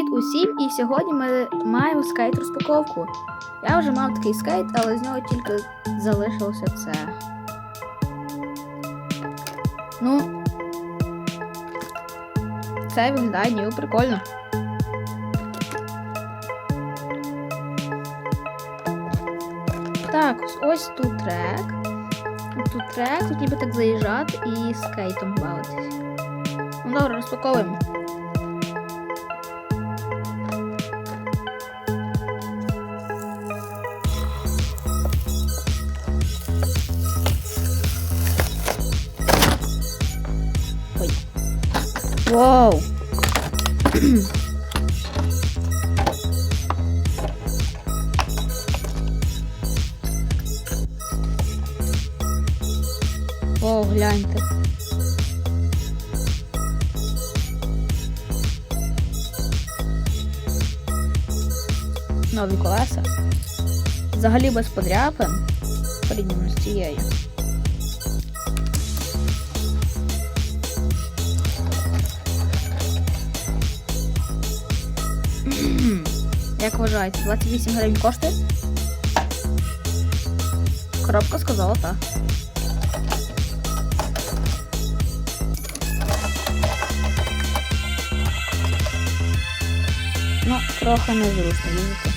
Привіт усім! І сьогодні ми маємо скейт розпаковку. Я вже мав такий скейт, але з нього тільки залишилося це. Ну. Це виглядає ніби прикольно. Так, ось- ось тут трек. Тут трек, тут ніби так заїжджати і скейтом бавитись. Ну добре, розпаковуємо. Вау. О, гляньте. Нові колеса. Взагалі без подряпин. Порівняно з цією. Як вважаєте, 28 гривень коштує? Коробка сказала так. Ну, трохи незручно їздити.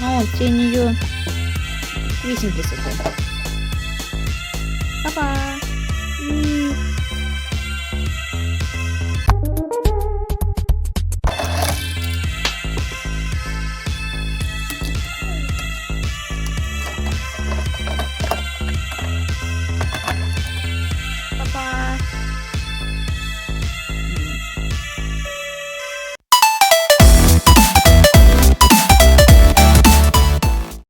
Ну, тінію 8 тисяч. Па-па!